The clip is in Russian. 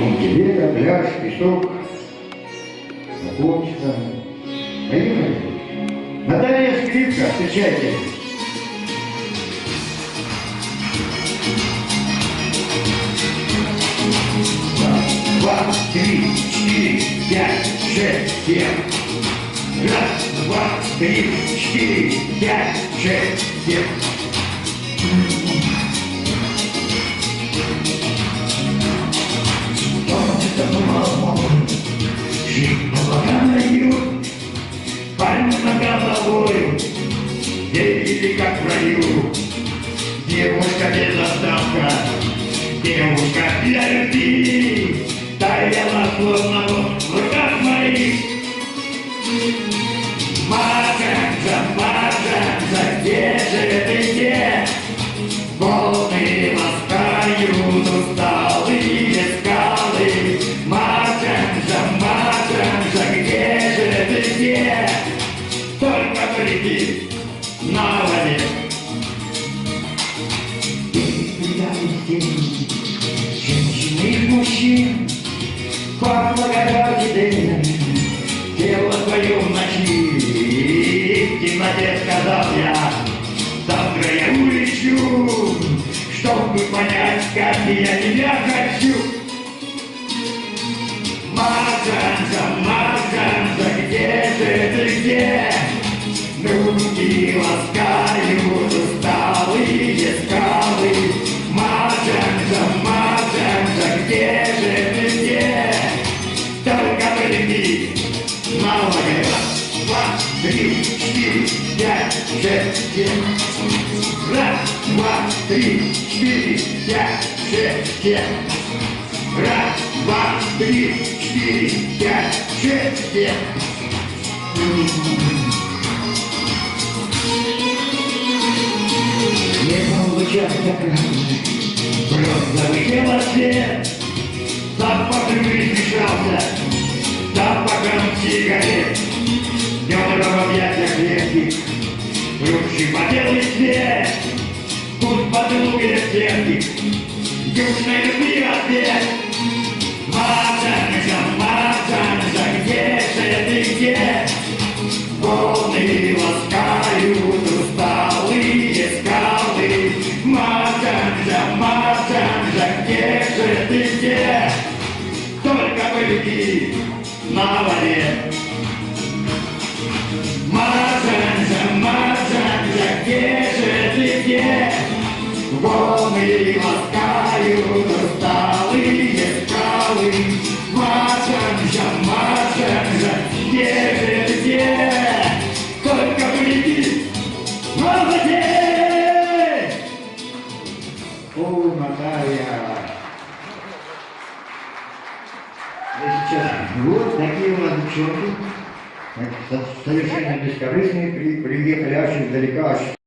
сумки. Лето, пляж, песок, накопится. Поехали. Наталья Скрипка, встречайте. Раз, два, три, четыре, пять, шесть, семь. Раз, два, три, четыре, пять, шесть, семь. Пальма головою, Дети как в раю. Девушка без остатка, девушка для любви, Таяла словно вот и мужчин, по благодати дня, тело твое в ночи, в темноте сказал я, завтра я улечу, чтобы понять, как я тебя хочу. Мазанка, Мазанка, где же ты, где? Руки ласкают Раз, два, три, четыре, пять, шесть, семь. Раз, два, три, четыре, пять, шесть, семь. Раз, два, три, четыре, пять, шесть, семь. Небом лучах закрылся, просто вылетела свет, запах сигарет, Днем в объятиях крепких, Рухший по белый свет, Тут поцелуй сердцев, Южной любви ответ. Мазанка, Мазанка, где же ты, где? Волны ласкают усталые скалы. Мазанка, Мазанка, где же ты, где? Только полети на воде. Мазанка, Мазанка, где же ты, где? Волны ласкают усталые скалы. Мазанка, Мазанка, где же ты, где? Только полети на воде! О, Наталья! Сейчас, вот такие у нас девчонки, совершенно бескорыстные, при- приехали аж издалека,